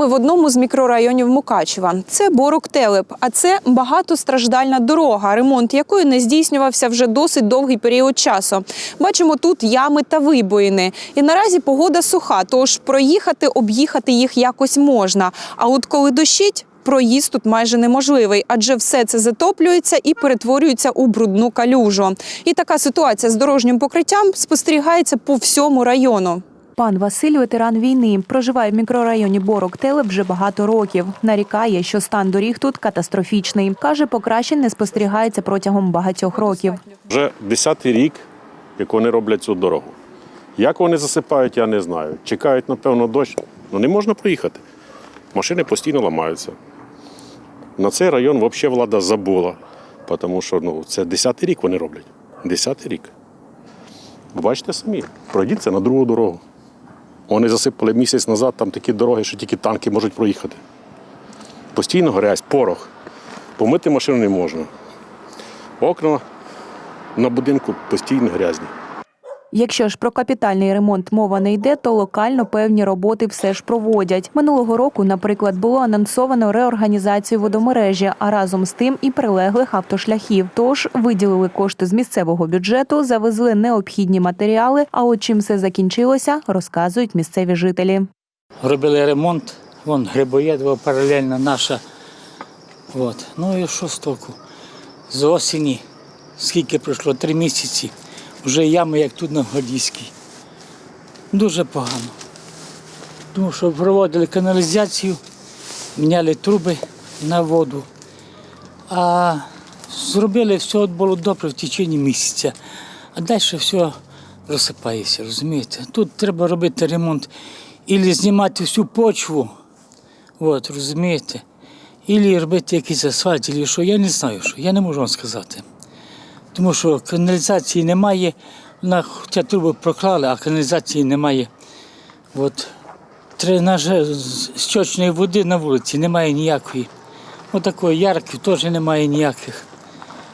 Ми в одному з мікрорайонів Мукачева. Це Борок Телеп, а це багатостраждальна дорога, ремонт якої не здійснювався вже досить довгий період часу. Бачимо тут ями та вибоїни. І наразі погода суха, тож проїхати, об'їхати їх якось можна. А от коли дощить. Проїзд тут майже неможливий, адже все це затоплюється і перетворюється у брудну калюжу. І така ситуація з дорожнім покриттям спостерігається по всьому району. Пан Василь, ветеран війни, проживає в мікрорайоні Борок Телеп вже багато років. Нарікає, що стан доріг тут катастрофічний. Каже, покращень не спостерігається протягом багатьох років. Вже десятий рік, як вони роблять цю дорогу. Як вони засипають, я не знаю. Чекають, напевно, дощ. Ну не можна проїхати. Машини постійно ламаються. На цей район взагалі влада забула, тому що ну, це десятий рік вони роблять. Десятий рік. Бачите самі, пройдіться на другу дорогу. Вони засипали місяць назад, там такі дороги, що тільки танки можуть проїхати. Постійно грязь, порох. Помити машину не можна. Окна на будинку постійно грязні. Якщо ж про капітальний ремонт мова не йде, то локально певні роботи все ж проводять. Минулого року, наприклад, було анонсовано реорганізацію водомережі, а разом з тим і прилеглих автошляхів. Тож виділили кошти з місцевого бюджету, завезли необхідні матеріали. А от чим все закінчилося, розказують місцеві жителі. робили ремонт, вон Грибоєдова паралельно наша. От. Ну і що з толку? З осені, скільки пройшло, три місяці, вже ями, як тут на Годійській. Дуже погано. Тому що проводили каналізацію, міняли труби на воду. А зробили все от було добре в течение місяця, а далі все розсипається, розумієте? Тут треба робити ремонт Ілі знімати всю почву, от, розумієте? Ілі робити якийсь асфальт, ілі що, я не знаю, що, я не можу вам сказати. Тому що каналізації немає, вона, хоча труби проклали, а каналізації немає. От, тренажер з стічної води на вулиці немає ніякої. Отакої ярків теж немає ніяких.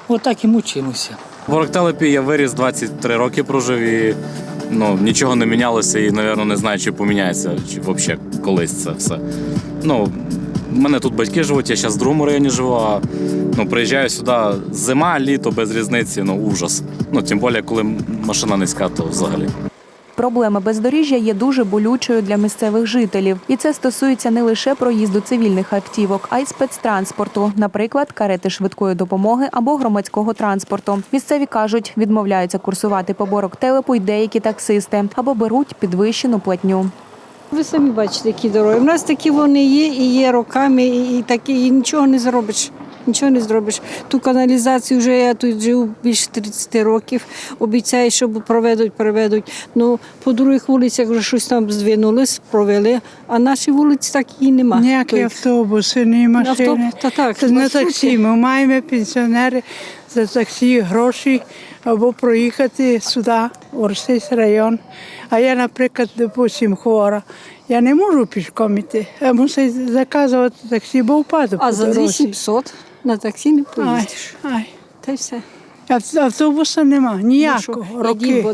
Отак і мучаємося. В Орктелепі я виріс 23 роки прожив і ну, нічого не мінялося і, напевно, не знаю, чи поміняється, чи взагалі колись це все. Ну, мене тут батьки живуть, я зараз в другому районі живу, а ну, приїжджаю сюди зима, літо без різниці, ну ужас. Ну, тим більше, коли машина низька, то взагалі. Проблема бездоріжжя є дуже болючою для місцевих жителів, і це стосується не лише проїзду цивільних автівок, а й спецтранспорту, наприклад, карети швидкої допомоги або громадського транспорту. Місцеві кажуть, відмовляються курсувати поборок телепу й деякі таксисти або беруть підвищену платню. Ви самі бачите, які дороги. У нас такі вони є і є роками, і, і такі, і нічого не зробиш. Нічого не зробиш. Ту каналізацію вже я тут живу більше 30 років. Обіцяю, що проведуть, проведуть. Ну, по других вулицях вже щось там здвинули, провели, а наші вулиці так і нема. Ніякі автобуси, ні машини. авто- та так, Це на таксі. Ми маємо пенсіонери за таксі гроші або проїхати сюди, в Орсейсь район. А я, наприклад, допустим, хвора. Я не можу пішком іти. Я мушу заказувати таксі, бо впаду А за 800 на таксі не Ай, поїздиш. ай. Та й все. Ав- Автобуса нема, ніякого. роки.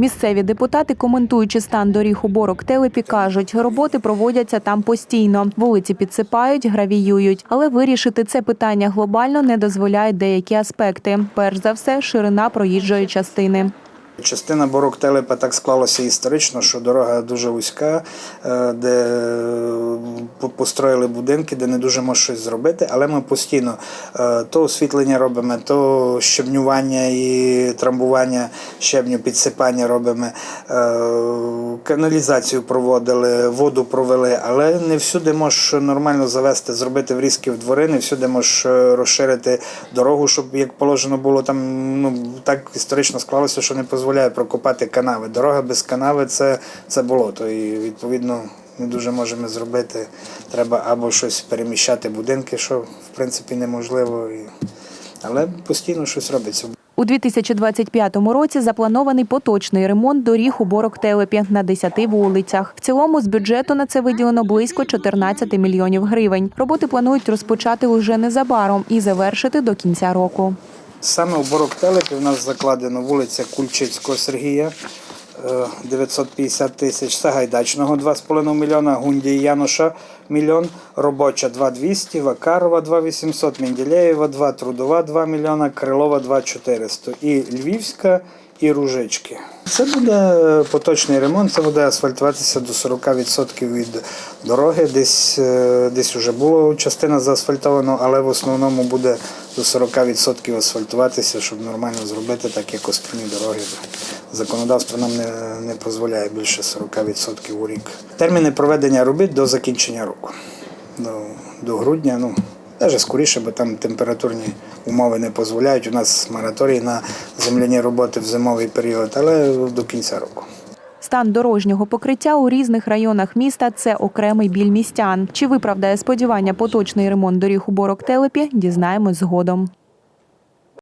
Місцеві депутати, коментуючи стан доріг у борок телепі, кажуть, роботи проводяться там постійно. Вулиці підсипають, гравіюють. Але вирішити це питання глобально не дозволяють деякі аспекти. Перш за все, ширина проїжджої частини. Частина Борок Телепа так склалося історично, що дорога дуже вузька, е, де е, построїли будинки, де не дуже можна щось зробити, але ми постійно е, то освітлення робимо, то щебнювання і трамбування щебню, підсипання робимо, каналізацію проводили, воду провели, але не всюди можеш нормально завести, зробити врізки в двори, не всюди можеш розширити дорогу, щоб як положено було там. Ну так історично склалося, що не дозволяє прокопати канави. Дорога без канави це, це болото. І відповідно не дуже можемо зробити. Треба або щось переміщати будинки, що в принципі неможливо. Але постійно щось робиться. У 2025 році запланований поточний ремонт доріг у борок телепі на 10 вулицях. В цілому з бюджету на це виділено близько 14 мільйонів гривень. Роботи планують розпочати уже незабаром і завершити до кінця року. Саме у Борок Телепі в нас закладено вулиця Кульчицького Сергія. е, 950 тисяч, Сагайдачного 2,5 мільйона, Гундія і Мільйон, Робоча 2,200, Вакарова 2,800, Менділеєва 2, Трудова 2 мільйона, Крилова 2,400 і Львівська і Ружички. Це буде е, поточний ремонт, це буде асфальтуватися до 40% від дороги. Десь, е, десь вже було частина заасфальтована, але в основному буде до 40% асфальтуватися, щоб нормально зробити, так як остальні дороги. Законодавство нам не, не дозволяє більше 40% у рік. Терміни проведення робіт до закінчення року. До, до грудня, ну, навіть скоріше, бо там температурні умови не дозволяють. У нас мораторій на земляні роботи в зимовий період, але до кінця року. Стан дорожнього покриття у різних районах міста це окремий біль містян. Чи виправдає сподівання поточний ремонт доріг у Борок-Телепі, дізнаємось згодом.